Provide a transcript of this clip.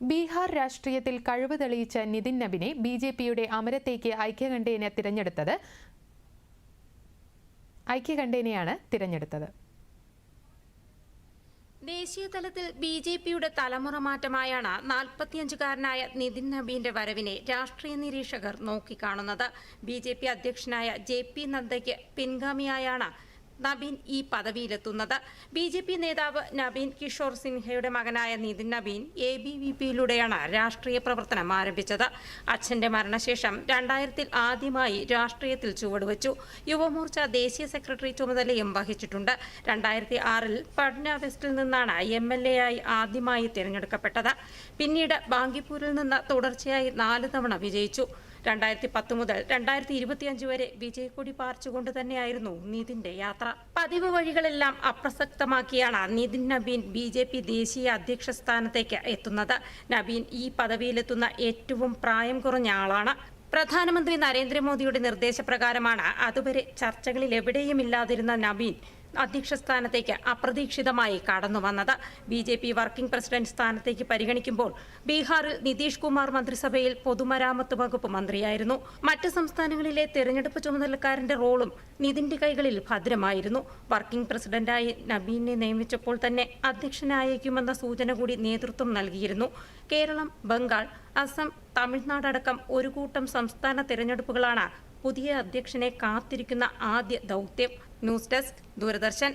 ബീഹാർ രാഷ്ട്രീയത്തിൽ കഴിവ് തെളിയിച്ച നിതിൻ നബിനെ ബി ജെ പിയുടെ അമരത്തേക്ക് ഐക്യകണ്ഠേനെ തിരഞ്ഞെടുത്തത് ഐക്യകണ്ഠേനയാണ് തിരഞ്ഞെടുത്തത്. ദേശീയ തലത്തിൽ ബി ജെ പിയുടെ തലമുറ മാറ്റമായാണ് നാൽപ്പത്തിയഞ്ചുകാരനായ നിതിൻ നബീന്റെ വരവിനെ രാഷ്ട്രീയ നിരീക്ഷകർ നോക്കിക്കാണുന്നത്. ബി ജെ പി അധ്യക്ഷനായ ജെ പി നദ്ദയ്ക്ക് പിൻഗാമിയായാണ് നബീൻ ഈ പദവിയിലെത്തുന്നത്. ബി ജെ പി നേതാവ് നബീൻ കിഷോർ സിൻഹയുടെ മകനായ Nitin Nabin A B V പിയിലൂടെയാണ് രാഷ്ട്രീയ പ്രവർത്തനം ആരംഭിച്ചത്. അച്ഛന്റെ മരണശേഷം രണ്ടായിരത്തിൽ ആദ്യമായി രാഷ്ട്രീയത്തിൽ ചുവടുവച്ചു. യുവമോർച്ച ദേശീയ സെക്രട്ടറി ചുമതലയും വഹിച്ചിട്ടുണ്ട്. രണ്ടായിരത്തി ആറിൽ പട്ന വെസ്റ്റിൽ നിന്നാണ് എം എൽ എ ആയി ആദ്യമായി തിരഞ്ഞെടുക്കപ്പെട്ടത്. പിന്നീട് ബാങ്കിപ്പൂരിൽ നിന്ന് തുടർച്ചയായി നാല് തവണ വിജയിച്ചു. രണ്ടായിരത്തി പത്ത് മുതൽ രണ്ടായിരത്തി ഇരുപത്തിയഞ്ച് വരെ വിജയക്കൊടി പാർച്ചുകൊണ്ട് തന്നെയായിരുന്നു നിതിന്റെ യാത്ര. പതിവ് വഴികളെല്ലാം അപ്രസക്തമാക്കിയാണ് Nitin Nabin B J P ദേശീയ അധ്യക്ഷ സ്ഥാനത്തേക്ക് എത്തുന്നത്. നബീൻ ഈ പദവിയിലെത്തുന്ന ഏറ്റവും പ്രായം കുറഞ്ഞ ആളാണ്. പ്രധാനമന്ത്രി നരേന്ദ്രമോദിയുടെ നിർദ്ദേശപ്രകാരമാണ് അതുവരെ ചർച്ചകളിൽ എവിടെയും ഇല്ലാതിരുന്ന നബീൻ അധ്യക്ഷ സ്ഥാനത്തേക്ക് അപ്രതീക്ഷിതമായി കടന്നു വന്നത്. B J P working president സ്ഥാനത്തേക്ക് പരിഗണിക്കുമ്പോൾ ബീഹാറിൽ നിതീഷ് കുമാർ മന്ത്രിസഭയിൽ പൊതുമരാമത്ത് വകുപ്പ് മന്ത്രിയായിരുന്നു. മറ്റ് സംസ്ഥാനങ്ങളിലെ തെരഞ്ഞെടുപ്പ് ചുമതലക്കാരന്റെ റോളും നിതിന്റെ കൈകളിൽ ഭദ്രമായിരുന്നു. വർക്കിംഗ് പ്രസിഡന്റായി നബീനെ നിയമിച്ചപ്പോൾ തന്നെ അധ്യക്ഷനായേക്കുമെന്ന സൂചന കൂടി നേതൃത്വം നൽകിയിരുന്നു. കേരളം ബംഗാൾ അസം തമിഴ്നാടടക്കം ഒരു കൂട്ടം സംസ്ഥാന തെരഞ്ഞെടുപ്പുകളാണ് പുതിയ അധ്യക്ഷനെ കാത്തിരിക്കുന്ന ആദ്യ ദൗത്യം. News desk Doordarshan.